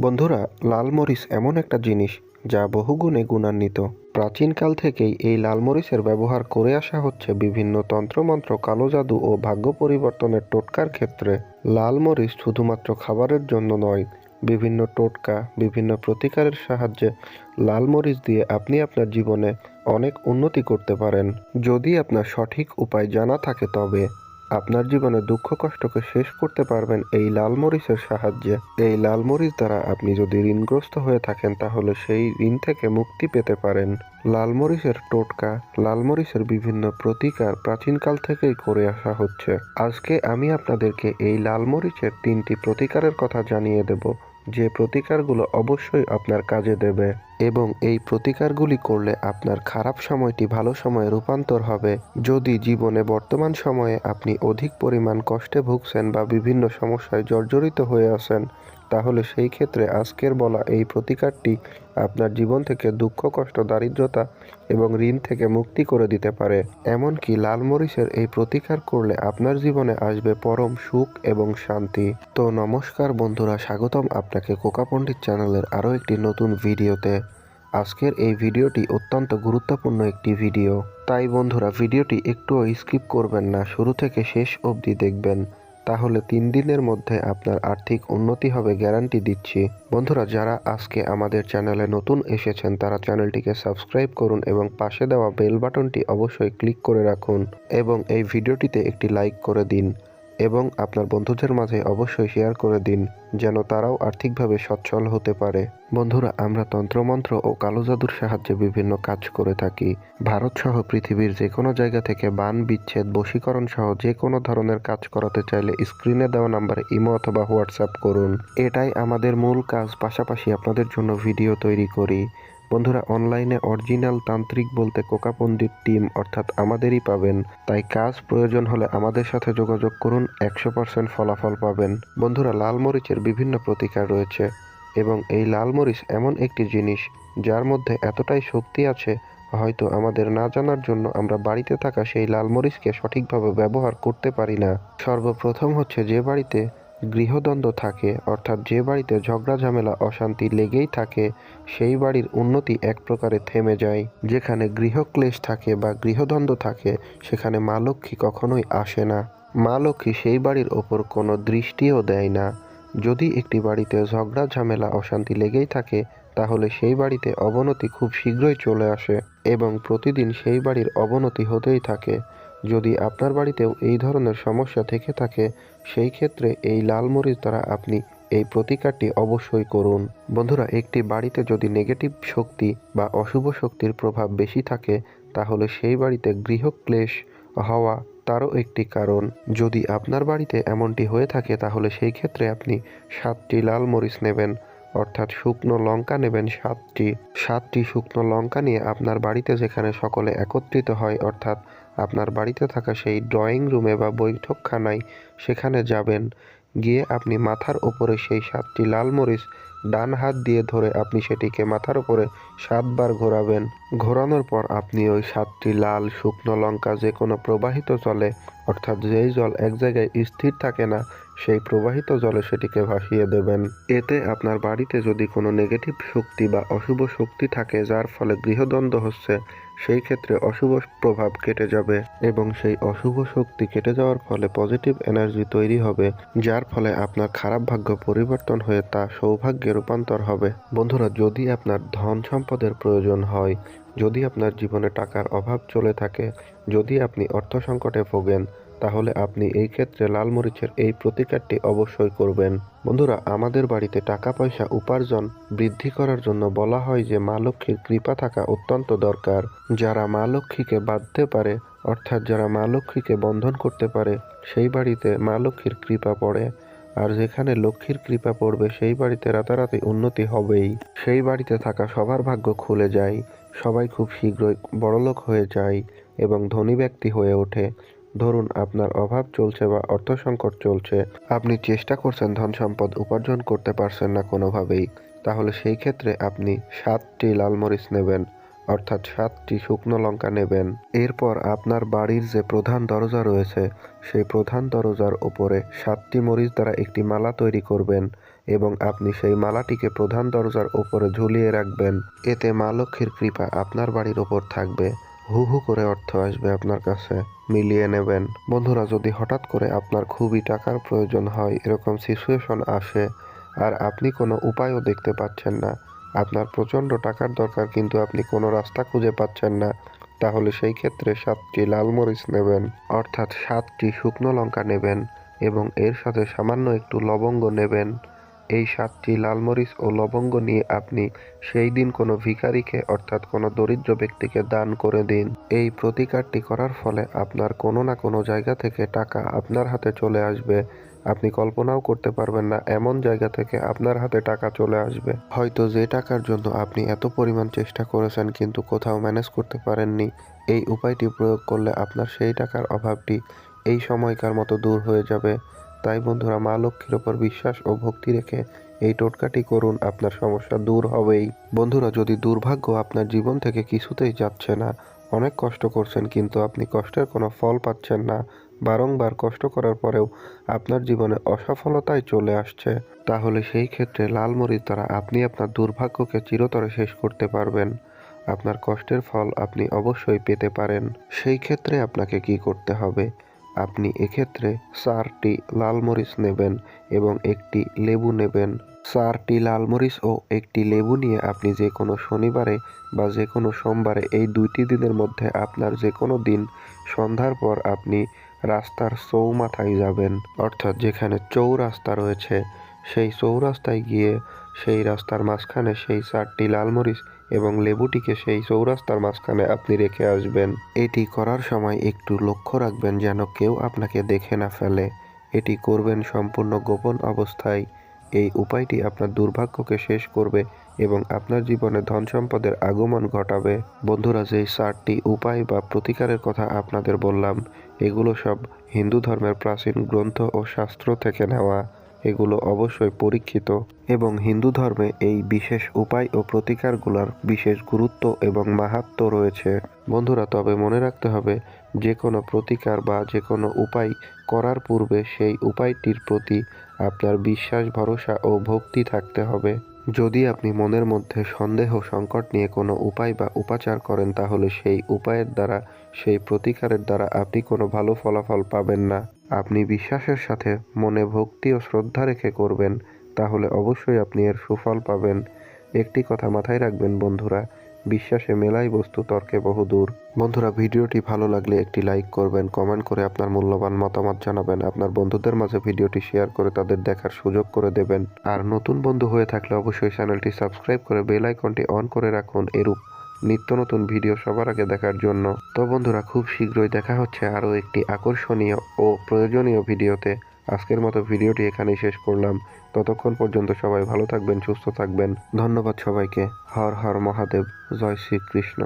বন্ধুরা, লাল মরিচ এমন একটা জিনিস যা বহুগুণে গুণান্বিত। প্রাচীনকাল থেকেই এই লালমরিচের ব্যবহার করে আসা হচ্ছে বিভিন্ন তন্ত্রমন্ত্র, কালো জাদু ও ভাগ্য পরিবর্তনের টোটকার ক্ষেত্রে। লাল মরিচ শুধুমাত্র খাবারের জন্য নয়, বিভিন্ন টোটকা, বিভিন্ন প্রতিকারের সাহায্যে লাল মরিচ দিয়ে আপনি আপনার জীবনে অনেক উন্নতি করতে পারেন। যদি আপনার সঠিক উপায় জানা থাকে তবে আপনার জীবনে দুঃখ কষ্টকে শেষ করতে পারবেন এই লাল মরিচের সাহায্যে। এই লাল মরিচ দ্বারা আপনি যদি ঋণগ্রস্ত হয়ে থাকেন, তাহলে সেই ঋণ থেকে মুক্তি পেতে পারেন। লাল মরিচের টোটকা, লাল মরিচের বিভিন্ন প্রতিকার প্রাচীনকাল থেকেই করে আসা হচ্ছে। আজকে আমি আপনাদেরকে এই লাল মরিচের তিনটি প্রতিকারের কথা জানিয়ে দেব। যে প্রতিকারগুলো অবশ্যই আপনার কাজে দেবে এবং এই প্রতিকারগুলি করলে আপনার খারাপ সময়টি ভালো সময়ে রূপান্তর হবে। যদি জীবনে বর্তমান সময়ে আপনি অধিক পরিমাণ কষ্টে ভুগছেন বা বিভিন্ন সমস্যায় জর্জরিত হয়ে আছেন তাহলে সেই ক্ষেত্রে আজকের বলা এই প্রতিকারটি আপনার জীবন থেকে দুঃখ, কষ্ট, দারিদ্রতা এবং ঋণ থেকে মুক্তি করে দিতে পারে। এমনকি লাল মরিচের এই প্রতিকার করলে আপনার জীবনে আসবে পরম সুখ এবং শান্তি। তো নমস্কার বন্ধুরা, স্বাগতম আপনাকে কোকা পণ্ডিত চ্যানেলের আরও একটি নতুন ভিডিওতে। আজকের এই ভিডিওটি অত্যন্ত গুরুত্বপূর্ণ একটি ভিডিও। তাই বন্ধুরা, ভিডিওটি একটুও স্কিপ করবেন না, শুরু থেকে শেষ অবধি দেখবেন। তাহলে তিন দিনের মধ্যে আপনার আর্থিক উন্নতি হবে, গ্যারান্টি দিচ্ছি। বন্ধুরা, যারা আজকে আমাদের চ্যানেলে নতুন এসেছেন, তারা চ্যানেলটিকে সাবস্ক্রাইব করুন এবং পাশে দেওয়া বেল বাটনটি অবশ্যই ক্লিক করে রাখুন এবং এই ভিডিওটিতে একটি লাইক করে দিন। এবং আপনার বন্ধুদের মাঝে অবশ্যই শেয়ার করে দিন, যেন তারাও আর্থিকভাবে সচ্ছল হতে পারে। বন্ধুরা, আমরা তন্ত্রমন্ত্র ও কালো জাদুর সাহায্যে বিভিন্ন কাজ করে থাকি। ভারত সহ পৃথিবীর যে কোনো জায়গা থেকে বান, বিচ্ছেদ, বশীকরণ সহ যে কোনো ধরনের কাজ করাতে চাইলে স্ক্রিনে দেওয়া নাম্বারে ইমো অথবা হোয়াটসঅ্যাপ করুন। এটাই আমাদের মূল কাজ, পাশাপাশি আপনাদের জন্য ভিডিও তৈরি করি। বন্ধুরা অনলাইনে অরিজিনাল তান্ত্রিক বলতে কোকা পণ্ডিত টিম অর্থাৎ আমাদেরই পাবেন। তাই কাজ প্রয়োজন হলে আমাদের সাথে যোগাযোগ করুন, একশো পার্সেন্ট ফলাফল পাবেন। বন্ধুরা, লাল মরিচের বিভিন্ন প্রতিকার রয়েছে এবং এই লাল মরিচ এমন একটি জিনিস যার মধ্যে এতটাই শক্তি আছে, হয়তো আমাদের না জানার জন্য আমরা বাড়িতে থাকা সেই লাল মরিচকে সঠিকভাবে ব্যবহার করতে পারি না। সর্বপ্রথম হচ্ছে যে বাড়িতে গৃহদ্বন্দ্ব থাকে, অর্থাৎ যে বাড়িতে ঝগড়া, ঝামেলা, অশান্তি লেগেই থাকে, সেই বাড়ির উন্নতি এক প্রকারে থেমে যায়। যেখানে গৃহক্লেশ থাকে বা গৃহদ্বন্দ্ব থাকে, সেখানে মা লক্ষ্মী কখনোই আসে না। মা লক্ষ্মী সেই বাড়ির ওপর কোনো দৃষ্টিও দেয় না। যদি একটি বাড়িতে ঝগড়া, ঝামেলা, অশান্তি লেগেই থাকে, তাহলে সেই বাড়িতে অবনতি খুব শীঘ্রই চলে আসে এবং প্রতিদিন সেই বাড়ির অবনতি হতেই থাকে। যদি আপনার বাড়িতেও এই ধরনের সমস্যা থেকে থাকে, সেই ক্ষেত্রে এই লাল মরিচ দ্বারা আপনি এই প্রতিকারটি অবশ্যই করুন। বন্ধুরা, একটি বাড়িতে যদি নেগেটিভ শক্তি বা অশুভ শক্তির প্রভাব বেশি থাকে, তাহলে সেই বাড়িতে গৃহক্লেশ হওয়া তারও একটি কারণ। যদি আপনার বাড়িতে এমনটি হয়ে থাকে, তাহলে সেই ক্ষেত্রে আপনি সাতটি লাল মরিচ নেবেন, অর্থাৎ শুকনো লঙ্কা নেবেন সাতটি। সাতটি শুকনো লঙ্কা নিয়ে আপনার বাড়িতে যেখানে সকলে একত্রিত হয়, অর্থাৎ আপনার বাড়িতে থাকা সেই ড্রয়িং রুমে বা বৈঠকখানায় সেখানে যাবেন। গিয়ে আপনি মাথার ওপরে সেই সাতটি লাল মরিচ ডান হাত দিয়ে ধরে আপনি সেটিকে মাথার উপরে সাতবার ঘোরাবেন। ঘোরানোর পর আপনি ওই সাতটি লাল শুকনো লঙ্কা যে কোনো প্রবাহিত জলে অর্থাৎ যেই জল এক জায়গায় স্থির থাকে না, সেই প্রবাহিত জলে সেটিকে ভাসিয়ে দেবেন। এতে আপনার বাড়িতে যদি কোনো নেগেটিভ শক্তি বা অশুভ শক্তি থাকে, যার ফলে গৃহদ্বন্দ্ব হচ্ছে, সেই ক্ষেত্রে অশুভ প্রভাব কেটে যাবে এবং সেই অশুভ শক্তি কেটে যাওয়ার ফলে পজিটিভ এনার্জি তৈরি হবে, যার ফলে আপনার খারাপ ভাগ্য পরিবর্তন হয়ে তা সৌভাগ্যে রূপান্তর হবে। বন্ধুরা, যদি আপনার ধন সম্পদের প্রয়োজন হয় যদি আপনার জীবনে টাকার অভাব চলে থাকে, যদি আপনি অর্থ সংকটে ভোগেন, তাহলে আপনি এই ক্ষেত্রে লাল মরিচের এই প্রতিকারটি অবশ্যই করবেন। বন্ধুরা, আমাদের বাড়িতে টাকা পয়সা উপার্জন বৃদ্ধি করার জন্য বলা হয় যে মা লক্ষ্মীর কৃপা থাকা অত্যন্ত দরকার। যারা মা লক্ষ্মীকে বাঁধতে পারে, অর্থাৎ যারা মা লক্ষ্মীকে বন্ধন করতে পারে, সেই বাড়িতে মা লক্ষ্মীর কৃপা পড়ে। আর যেখানে লক্ষ্মীর কৃপা পড়বে, সেই বাড়িতে রাতারাতি উন্নতি হবেই। সেই বাড়িতে থাকা সবার ভাগ্য খুলে যায়। সবাই খুব শীঘ্রই বড়লোক হয়ে যায় এবং ধনী ব্যক্তি হয়ে ওঠে। ধরুন, আপনার অভাব চলছে বা অর্থ সংকট চলছে। আপনি চেষ্টা করছেন ধন সম্পদ উপার্জন করতে পারছেন না কোনোভাবেই। তাহলে সেই ক্ষেত্রে আপনি সাতটি লালমরিচ নেবেন। অর্থাৎ সাতটি শুকনো লঙ্কা নেবেন। এরপর আপনার বাড়ির যে প্রধান দরজা রয়েছে, সেই প্রধান দরজার ওপরে সাতটি মরিচ দ্বারা একটি মালা তৈরি করবেন এবং আপনি সেই মালাটিকে প্রধান দরজার ওপরে ঝুলিয়ে রাখবেন। এতে মা লক্ষ্মীর কৃপা আপনার বাড়ির ওপর থাকবে। হু হু করে অর্থ আসবে আপনার কাছে। মিলিয়ে নেবেন। বন্ধুরা, যদি হঠাৎ করে আপনার খুবই টাকার প্রয়োজন হয়, এরকম সিচুয়েশন আসে আর আপনি কোনো উপায়ও দেখতে পাচ্ছেন না আপনার প্রচণ্ড টাকার দরকার, কিন্তু আপনি কোনো রাস্তা খুঁজে পাচ্ছেন না। তাহলে সেই ক্ষেত্রে সাতটি লাল মরিচ নেবেন, অর্থাৎ সাতটি শুকনো লঙ্কা নেবেন এবং এর সাথে সামান্য একটু লবঙ্গ নেবেন। এই সাতটি লাল মরিচ ও লবঙ্গ নিয়ে আপনি সেই দিন কোনো ভিখারিকে, অর্থাৎ কোনো দরিদ্র ব্যক্তিকে দান করে দিন। এই প্রতিকারটি করার ফলে আপনার কোনো না কোনো জায়গা থেকে টাকা আপনার হাতে চলে আসবে। আপনি কল্পনাও করতে পারবেন না, এমন জায়গা থেকে আপনার হাতে টাকা চলে আসবে। হয়তো যে টাকার জন্য আপনি এত পরিমাণ চেষ্টা করেছেন কিন্তু কোথাও ম্যানেজ করতে পারেননি, এই উপায়টি প্রয়োগ করলে আপনার সেই টাকার অভাবটি এই সময়কার মতো দূর হয়ে যাবে। তাই বন্ধুরা, মা লক্ষ্মীর ওপর বিশ্বাস ও ভক্তি রেখে এই টোটকাটি করুন, আপনার সমস্যা দূর হবেই। বন্ধুরা, যদি দুর্ভাগ্য আপনার জীবন থেকে কিছুতেই যাচ্ছে না, অনেক কষ্ট করছেন কিন্তু আপনি কষ্টের কোনো ফল পাচ্ছেন না। বারংবার কষ্ট করার পরেও আপনার জীবনে অসফলতাই চলে আসছে। তাহলে সেই ক্ষেত্রে লাল মরিচ দ্বারা আপনি আপনার দুর্ভাগ্যকে চিরতরে শেষ করতে পারবেন। আপনার কষ্টের ফল আপনি অবশ্যই পেতে পারেন। সেই ক্ষেত্রে আপনাকে কি করতে হবে? আপনি এক্ষেত্রে চারটি লাল মরিচ নেবেন এবং একটি লেবু নেবেন। চারটি লাল মরিচ ও একটি লেবু নিয়ে আপনি যে কোনো শনিবারে বা যে কোনো সোমবারে এই দুইটি দিনের মধ্যে আপনার যে কোনো দিন সন্ধ্যার পর আপনি রাস্তার চৌমাথায় যাবেন, অর্থাৎ যেখানে চৌরাস্তা রয়েছে, সেই চৌরাস্তায় গিয়ে সেই রাস্তার মাঝখানে সেই চারটি লালমরিচ এবং লেবুটিকে সেই চৌরাস্তার মাঝখানে আপনি রেখে আসবেন। এটি করার সময় একটু লক্ষ্য রাখবেন যেন কেউ আপনাকে দেখে না ফেলে। এটি করবেন সম্পূর্ণ গোপন অবস্থায়। এই উপায়টি আপনার দুর্ভাগ্যকে শেষ করবে। এবং আপনার জীবনে ধন সম্পদের আগমন ঘটাবে। বন্ধুরা, যেই চারটি উপায় বা প্রতিকারের কথা আপনাদের বললাম, এগুলো সব হিন্দু ধর্মের প্রাচীন গ্রন্থ ও শাস্ত্র থেকে নেওয়া। এগুলো অবশ্যই পরীক্ষিত এবং হিন্দু ধর্মে এই বিশেষ উপায় ও প্রতিকারগুলোর বিশেষ গুরুত্ব এবং মাহাত্ম্য রয়েছে। বন্ধুরা, তবে মনে রাখতে হবে যে কোনো প্রতিকার বা যে কোনো উপায় করার পূর্বে সেই উপায়টির প্রতি আপনার বিশ্বাস, ভরসা ও ভক্তি থাকতে হবে। যদি আপনি মনের মধ্যে সন্দেহ সংকট নিয়ে কোনো উপায় বা উপাচার করেন, তাহলে সেই উপায়ের দ্বারা, সেই প্রতিকারের দ্বারা আপনি কোনো ভালো ফলাফল পাবেন না। আপনি বিশ্বাসের সাথে মনে ভক্তি ও শ্রদ্ধা রেখে করবেন, তাহলে অবশ্যই আপনি এর সুফল পাবেন। একটি কথা মাথায় রাখবেন বন্ধুরা বিশ্বাসে মেলাই বস্তু তর্কে বহু দূর। বন্ধুরা, ভিডিওটি ভালো লাগলে একটি লাইক করবেন, কমেন্ট করে আপনার মূল্যবান মতামত জানাবেন, আপনার বন্ধুদের মাঝে ভিডিওটি শেয়ার করে তাদের দেখার সুযোগ করে দেবেন। আর নতুন বন্ধু হয়ে থাকলে অবশ্যই চ্যানেলটি সাবস্ক্রাইব করে বেল আইকনটি অন করে রাখুন, এরূপ নিত্য নতুন ভিডিও সবার আগে দেখার জন্য। তো বন্ধুরা, খুব শীঘ্রই দেখা হচ্ছে আরও একটি আকর্ষণীয় ও প্রয়োজনীয় ভিডিওতে। আজকের মতো ভিডিওটি এখানেই শেষ করলাম। ততক্ষণ পর্যন্ত সবাই ভালো থাকবেন, সুস্থ থাকবেন। ধন্যবাদ সবাইকে। হর হর মহাদেব। জয় শ্রীকৃষ্ণ।